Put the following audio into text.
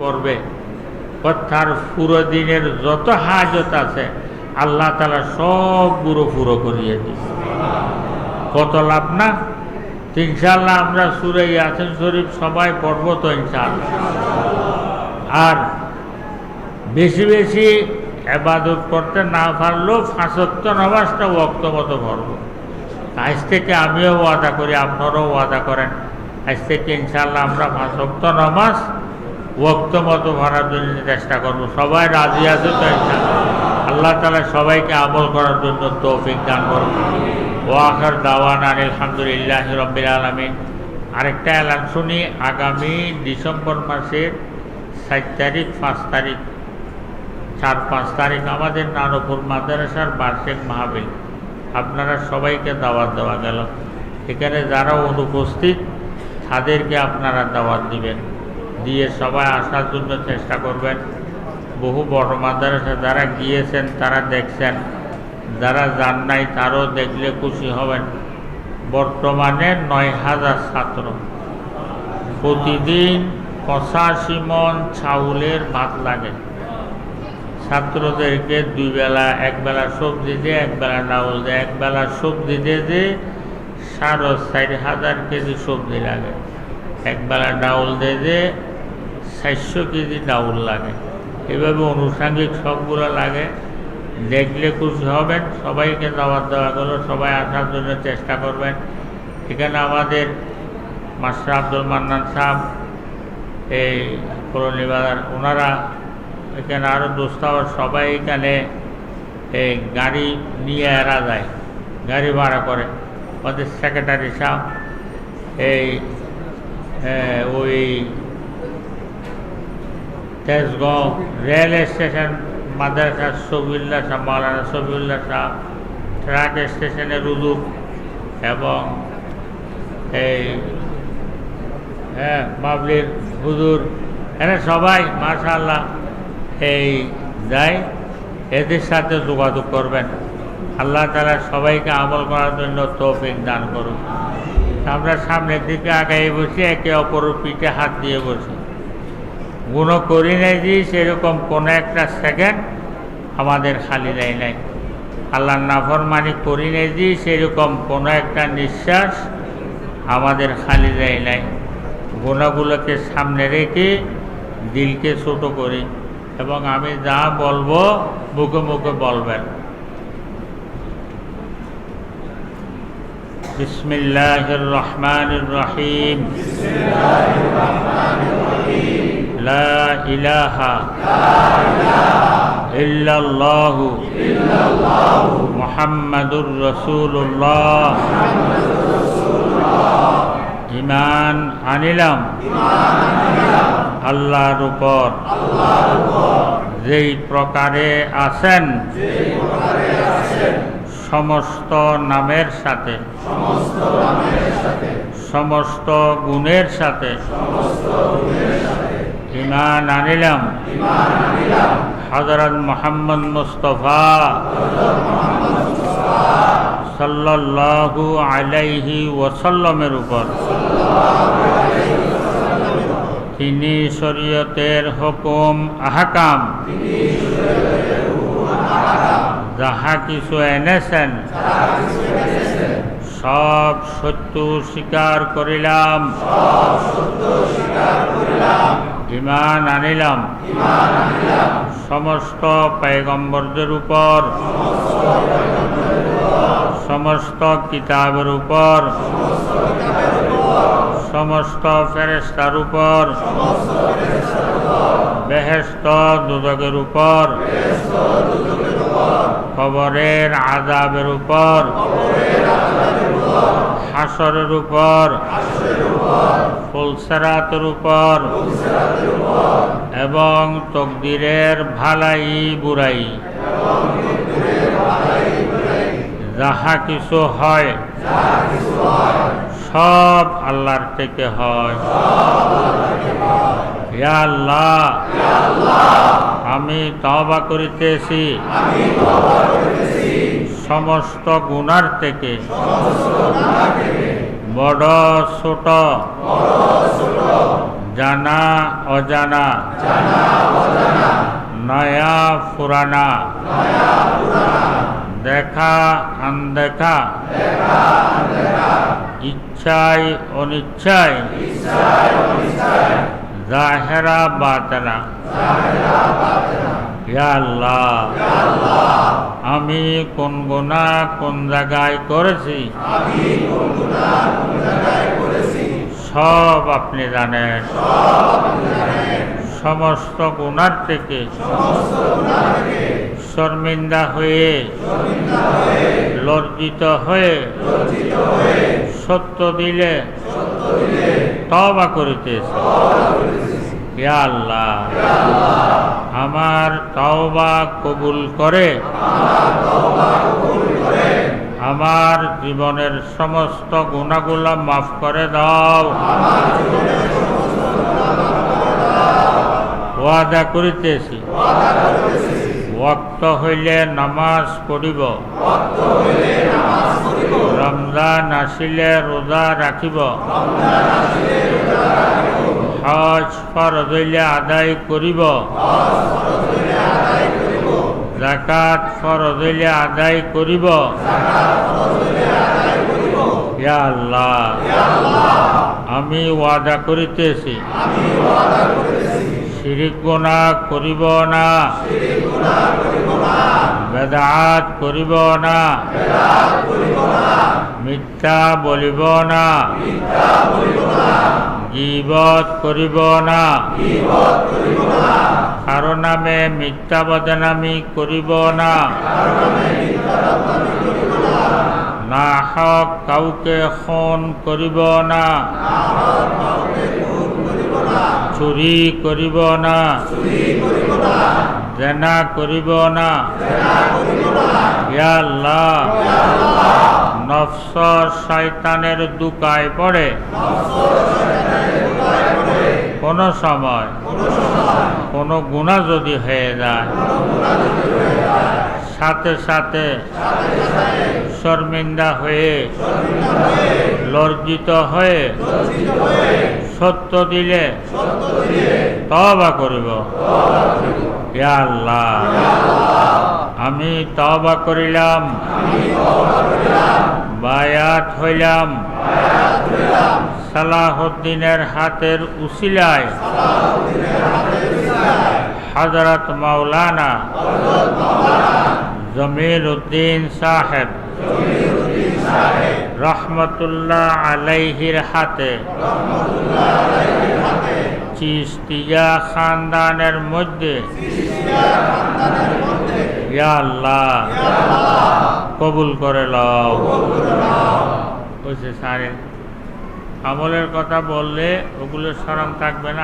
করবে তার পুরো দিনের যত হাজত আছে, আল্লাহ তালা সব পুরো করিয়ে দিবে কত লাভ না? ইনশাল্লাহ আমরা সুরে ইয়াসিন শরীফ সবাই পড়ব তো ইনশাল্লাহ আর বেশি বেশি এবাদত করতে না পারলেও ফাঁসত্ব নামাজটা ওক্ত মতো পড়ব। আজ থেকে আমিও ওয়াদা করি, আপনারাও ওয়াদা করেন। আজ থেকে ইনশাল্লাহ আমরা ফাঁসক্ত নামাজ মতো ভরার জন্য চেষ্টা করব। সবাই রাজি আছে তো আল্লাহ তালা সবাইকে আমল করার জন্য তৌফিক দান করব ও আখার দাওয়ান আর আলহামদুলিল্লাহ রব্বিল আলমিন। আরেকটা এলান শুনি, আগামী ডিসেম্বর মাসের সাত তারিখ, পাঁচ তারিখ, চার পাঁচ তারিখ আমাদের নানপুর মাদ্রাসার বার্ষিক মাহবিল আপনারা সবাইকে দাওয়াত দেওয়া গেল। এখানে যারা অনুপস্থিত, তাদেরকে আপনারা দাওয়াত দিবেন। দিয়ে সবাই আসার জন্য চেষ্টা করবেন। বহু বড় মাদ্রাসা যারা গিয়েছেন, তারা দেখছেন। যারা যান নাই, তারও দেখলে খুশি হবেন। বর্তমানে নয় হাজার ছাত্র। প্রতিদিন পঁচাশি মন চাউলের ভাত লাগে। ছাত্রদেরকে দুই বেলা একবেলা সবজি দিয়ে একবেলা ডাউল দেয় একবেলা সবজি দিয়ে যে সাড়ে চার হাজার কেজি সবজি লাগে। একবেলা ডাউল দিয়ে যে চারশো কেজি ডাউল লাগে। এভাবে আনুষাঙ্গিক সবগুলো লাগে। দেখলে খুশি হবেন, সবাইকে দাওয়াত দেওয়া গেলো সবাই আসার জন্য চেষ্টা করবেন। এখানে আমাদের মাস্টার আব্দুল মান্নান সাহ এই কলোনি বাজার ওনারা, এখানে আরও দোস্তাবার সবাই এখানে, এই গাড়ি নিয়ে এরা যায়, গাড়ি ভাড়া করে। আমাদের সেক্রেটারি সাহ এই ওই তেজগাঁও রেল স্টেশন, মাদ্রাসা সবিউল্লাহ শাহ, মাওলানা সবিউল্লাহ শাহ, ট্রাক স্টেশনের রুজুর এবং এই হ্যাঁ বাবলির হুজুর। এরা সবাই মাশাল্লাহ এই যায় এদের সাথে যোগাযোগ করবেন। আল্লাহ তালা সবাইকে আমল করার জন্য তৌফিক দান করুন আমরা সামনের দিকে আগাই বসি, একে অপরের পিঠে হাত দিয়ে বসি। গুণ করি নাই যে, সেরকম কোনো একটা সেকেন্ড আমাদের খালি দেয় নাই। আল্লাহর নাফরমানি করি নাই যে, সেরকম কোনো একটা নিঃশ্বাস আমাদের খালি দেয় নাই। গুণাগুলোকে সামনে রেখে দিলকে ছোট করি এবং আমি যা বলব মুখে মুখে বলবেন। বিসমিল্লাহ রহমান রহিম। ইলাহা মুহাম্মাদুর রাসূলুল্লাহ ইমান আনিলাম আল্লাহর উপর যেই প্রকারে আছেন সমস্ত নামের সাথে সমস্ত গুণের সাথে ইমান আনিলাম। হজরত মোহাম্মদ মুস্তফা সাল্লাল্লাহু আলাইহি ওয়াসাল্লামের উপর। তিনি শরীয়তের হুকুম, আহকাম। যাহা কিছু এনেছেন, সব সত্য স্বীকার করিলাম। ইমান আনিলাম। সমস্ত পায়গম্বরদের উপর। সমস্ত কিতাবের উপর। সমস্ত ফেরেস্তার উপর। বেহেস্ত দুদকের উপর। কবরের আজাবের উপর। হাসরের উপর ফুলসেরাতের উপর, এবং তকদিরের ভালাই বুড়াই যাহা কিছু হয়, সব আল্লাহর থেকে হয়। আল্লাহ, আমি তবা করিতেছি। সমস্ত গুণার থেকে। বড় ছোট। জানা অজানা। নয়া পুরানা। দেখা আনদেখা। ইচ্ছায় অনিচ্ছায় জাহেরা বাতনা। আমি কোন গুণা কোন জায়গায় করেছি? সব আপনি জানেন। সমস্ত গুণার থেকে শর্মিন্দা হয়ে লজ্জিত হয়ে সত্য দিলে তবা করিতেছে। আল্লাহ। আমার তওবা কবুল করে। আমার জীবনের সমস্ত গুণাগুলা মাফ করে দাও। ওয়াদা করিতেছি। ওয়াক্ত হইলে নামাজ পড়িব। রমজান আসিলে রোজা রাখিব। হজ ফরজ আদায় করিব। জাকাত ফরজ হইলে আদায় করিব। আল্লাহ, আমি ওয়াদা করিতেছি। শিরিক গুণা করিব না। বেদাত করিব না। মিথ্যা বলিব না। গিবত করিব না। কারও নামে মিথ্যা বদনামি করিব না। হক কাউকে খুন করিব না। চুরি করিব না। জেনা করিব না। ইয়া আল্লাহ, নফস শয়তানের দুকায় পড়ে। কোন সময় কোন গুণা যদি হয়ে যায়, সাথে সাথে শর্মিন্দা হয়ে লজ্জিত হয়ে সত্য দিলে তবা করিব। আল্লাহ, আমি তবা করিলাম, বায়াত হইলাম সালাহুদ্দিনের হাতের উসিলায় হজরত মাওলানা জমির উদ্দিন সাহেব রহমতুল্লাহ আলাইহির হাতে চিস্তিয়া খানদানের মধ্যে আল্লাহ কবুল করে লও। কইছে সারে আমলের কথা বললে ওগুলো স্মরণ থাকবে না।